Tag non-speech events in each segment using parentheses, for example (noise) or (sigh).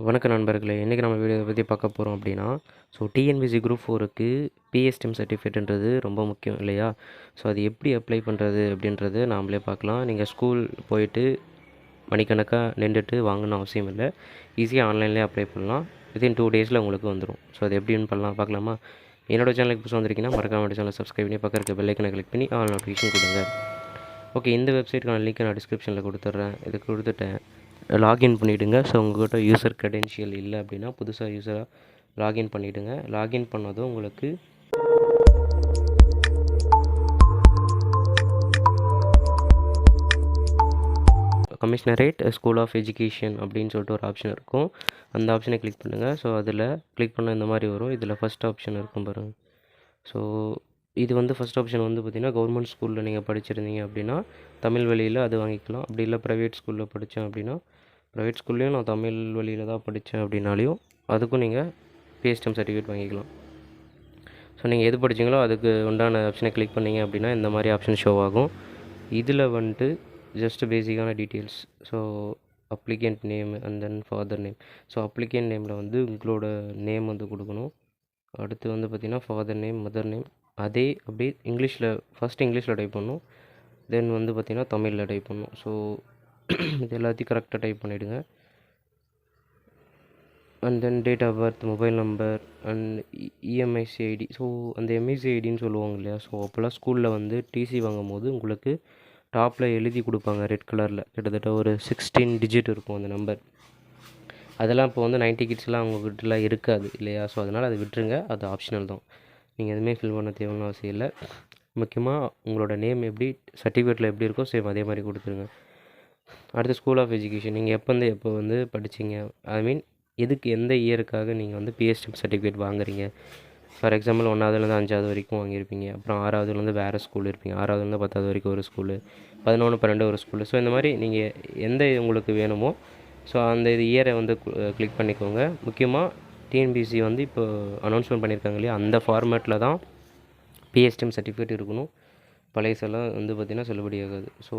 வணக்கம் நண்பர்களே இன்றைக்கி நம்ம வீடியோ பற்றி பார்க்க போகிறோம் அப்படின்னா ஸோ டிஎன்பிசி குரூப் ஃபோருக்கு பிஎஸ்டிஎம் சர்டிஃபிகேட்ன்றது ரொம்ப முக்கியம் இல்லையா? ஸோ அது எப்படி அப்ளை பண்ணுறது அப்படின்றது நாமளே பார்க்கலாம். நீங்கள் ஸ்கூல் போயிட்டு மணிக்கணக்காக நின்றுட்டு வாங்கணும் அவசியம் இல்லை. ஈஸியாக ஆன்லைன்லேயே அப்ளை பண்ணலாம். வித்தின் டூ டேஸில் உங்களுக்கு வந்துடும் ஸோ அது எப்படின்னு பண்ணலாம் பார்க்கலாமா? என்னோடய சேனலுக்கு புதுசாக வந்திருக்கீங்கன்னா மறக்காம சேனல் சப்ஸ்கிரைப் பண்ணி பக்கம் இருக்க பெல்லைக்கனை கிளிக் பண்ணி ஆல் நோட்டிஃபிகேஷன் கொடுங்க. ஓகே இந்த வெப்சைட்டுக்கான லிங்க் நான் டிஸ்கிரிப்ஷனில் கொடுத்துட்றேன். இது கொடுத்துட்டேன். லாகின் பண்ணிவிடுங்க ஸோ உங்கள்கிட்ட யூசர் க்ரெடென்ஷியல் இல்லை அப்படின்னா புதுசாக யூஸராக லாகின் பண்ணிவிடுங்க லாகின் பண்ணதும் உங்களுக்கு கமிஷனரேட் ஸ்கூல் ஆஃப் எஜுகேஷன் அப்படின்னு சொல்லிட்டு ஒரு ஆப்ஷன் இருக்கும். அந்த ஆப்ஷனை கிளிக் பண்ணுங்கள் ஸோ அதில் கிளிக் பண்ண இந்த மாதிரி வரும். இதில் ஃபஸ்ட் ஆப்ஷன் இருக்கும் பாருங்கள் ஸோ இது வந்து ஃபஸ்ட் ஆப்ஷன் வந்து பார்த்திங்கன்னா கவர்மெண்ட் ஸ்கூலில் நீங்கள் படிச்சிருந்தீங்க அப்படின்னா தமிழ் வழியில் அது வாங்கிக்கலாம். அப்படி இல்லை ப்ரைவேட் ஸ்கூலில் படித்தேன் அப்படின்னா ப்ரைவேட் ஸ்கூல்லேயும் நான் தமிழ் வழியில் தான் படித்தேன் அப்படின்னாலையும் அதுக்கும் நீங்கள் பிஎஸ்டிஎம் சர்டிஃபிகேட் வாங்கிக்கலாம். ஸோ நீங்கள் எது படிச்சீங்களோ அதுக்கு உண்டான ஆப்ஷனை கிளிக் பண்ணீங்க அப்படின்னா இந்த மாதிரி ஆப்ஷன் ஷோ ஆகும். இதில் வந்துட்டு ஜஸ்ட் பேசிக்கான details so applicant name and then father name so applicant நேமில் வந்து உங்களோட நேம் வந்து கொடுக்கணும். அடுத்து வந்து பார்த்திங்கன்னா ஃபாதர் நேம் மதர் நேம் அதே அப்படியே இங்கிலீஷில் ஃபஸ்ட் இங்கிலீஷில் டைப் பண்ணணும் தென் வந்து பார்த்திங்கன்னா தமிழில் டைப் பண்ணணும் ஸோ இது எல்லாத்தையும் கரெக்டாக டைப் பண்ணிவிடுங்க and then date of birth mobile number and EMIC ID so அந்த எம்ஐசி ஐடின்னு சொல்லுவாங்க இல்லையா? ஸோ அப்போல்லாம் ஸ்கூலில் வந்து டிசி வாங்கும் போது உங்களுக்கு டாப்பில் எழுதி கொடுப்பாங்க ரெட் கலரில் கிட்டத்தட்ட ஒரு சிக்ஸ்டீன் டிஜிட் இருக்கும் அந்த நம்பர் அதெல்லாம் இப்போ வந்து நைன்ட்டி கிட்ஸ்லாம் அவங்கக்கிட்டலாம் இருக்காது இல்லையா? ஸோ அதனால் அதை விட்டுருங்க. அது ஆப்ஷனல் தான். நீங்கள் எதுவுமே ஃபில் பண்ண தேவையான அவசியம் இல்லை. முக்கியமாக உங்களோட நேம் எப்படி சர்டிஃபிகேட்டில் எப்படி இருக்கோ சேம் அதே மாதிரி கொடுத்துருங்க. அடுத்து ஸ்கூல் ஆஃப் எஜுகேஷன் நீங்கள் எப்போ வந்து எப்போ வந்து படிச்சிங்க? ஐ மீன் எதுக்கு எந்த இயருக்காக நீங்கள் வந்து பிஎஸ்டி சர்டிஃபிகேட் வாங்குறீங்க? ஃபார் எக்ஸாம்பிள் ஒன்றாவதுலேருந்து அஞ்சாவது வரைக்கும் வாங்கியிருப்பீங்க. அப்புறம் ஆறாவதுலேருந்து வேறு ஸ்கூல் இருப்பீங்க. ஆறாவதுலேருந்து பத்தாவது வரைக்கும் ஒரு ஸ்கூலு பதினொன்று பன்னெண்டு ஒரு ஸ்கூலு ஸோ இந்த மாதிரி நீங்கள் எந்த உங்களுக்கு வேணுமோ ஸோ அந்த இது இயரை வந்து கிளிக் பண்ணிக்கோங்க. முக்கியமாக டிஎன்பிசி வந்து இப்போ அனௌன்ஸ்மெண்ட் பண்ணியிருக்காங்க இல்லையா? அந்த ஃபார்மேட்டில் தான் பிஎஸ்டிஎம் சர்டிஃபிகேட் இருக்கணும். பழையசெல்லாம் வந்து பார்த்திங்கன்னா செல்லுபடியாகாது ஸோ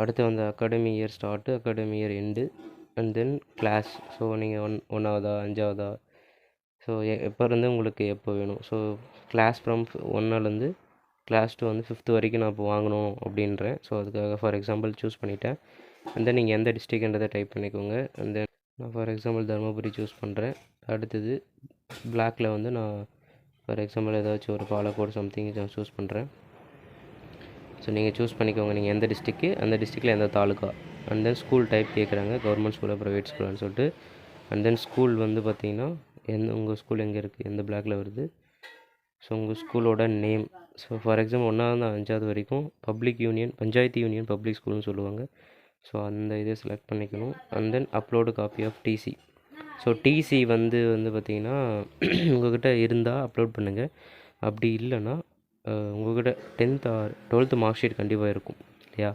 அடுத்து வந்து academy year start academy year end and then class so நீங்கள் ஒன் ஒன்றாவதா அஞ்சாவதா? ஸோ எப்போ இருந்து உங்களுக்கு எப்போ வேணும்? ஸோ கிளாஸ் ஃப்ரம் ஒன்னாலேருந்து கிளாஸ் டூ வந்து ஃபிஃப்த்து வரைக்கும் நான் இப்போ வாங்கணும் அப்படின்றேன். ஸோ அதுக்காக ஃபார் எக்ஸாம்பிள் சூஸ் பண்ணிட்டேன். அண்ட் தென் நீங்கள் எந்த டிஸ்ட்ரிக்ன்றதை டைப் பண்ணிக்கோங்க. அண்ட் தென் நான் ஃபார் எக்ஸாம்பிள் தருமபுரி சூஸ் பண்ணுறேன் அடுத்தது பிளாக்கில் வந்து நான் ஃபார் எக்ஸாம்பிள் ஏதாச்சும் ஒரு பாலக்கோடு சம்திங் நான் சூஸ் பண்ணுறேன் ஸோ நீங்கள் சூஸ் பண்ணிக்கோங்க. நீங்கள் எந்த டிஸ்ட்ரிக்கு அந்த டிஸ்ட்ரிக்டில் எந்த taluka? And then school type கேட்குறாங்க கவர்மெண்ட் ஸ்கூலாக ப்ரைவேட் ஸ்கூலான்னு சொல்லிட்டு. அண்ட் தென் ஸ்கூல் வந்து பார்த்தீங்கன்னா எந்த உங்கள் ஸ்கூல் எங்கே இருக்குது எந்த பிளாக்கில் வருது? ஸோ உங்கள் ஸ்கூலோட நேம் ஸோ ஃபார் எக்ஸாம்பிள் ஒன்றாவது அஞ்சாவது வரைக்கும் public union panchayat union public ஸ்கூல்னு சொல்லுவாங்க. ஸோ அந்த இதை செலக்ட் பண்ணிக்கணும். And then upload copy of TC so TC வந்து வந்து பார்த்திங்கன்னா (clears throat) உங்கள்கிட்ட இருந்தால் அப்லோட் பண்ணுங்கள் அப்படி இல்லைன்னா உங்கள்கிட்ட tenth or twelfth mark sheet கண்டிப்பாக இருக்கும். இல்லையா?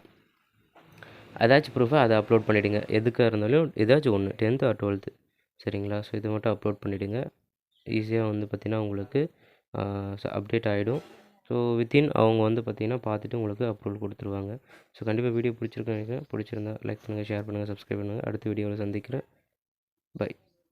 ஏதாச்சும் ப்ரூஃபை அதை அப்லோட் பண்ணிவிடுங்க எதுக்காக இருந்தாலும் ஏதாச்சும் ஒன்று டென்த்து ஆர் டுவெல்த்து சரிங்களா? ஸோ இது மட்டும் அப்லோட் பண்ணிவிடுங்க ஈஸியாக வந்து பார்த்திங்கன்னா உங்களுக்கு அப்டேட் ஆகிடும் ஸோ வித்தின் அவங்க வந்து பார்த்திங்கன்னா பார்த்துட்டு உங்களுக்கு அப்ரூவல் கொடுத்துருவாங்க. ஸோ கண்டிப்பாக வீடியோ பிடிச்சிருக்கேன் நினைக்கிறேன். பிடிச்சிருந்தா லைக் பண்ணுங்கள் ஷேர் பண்ணுங்கள் சப்ஸ்கிரைப் பண்ணுங்கள் அடுத்த வீடியோவில் சந்திக்கிறேன். பை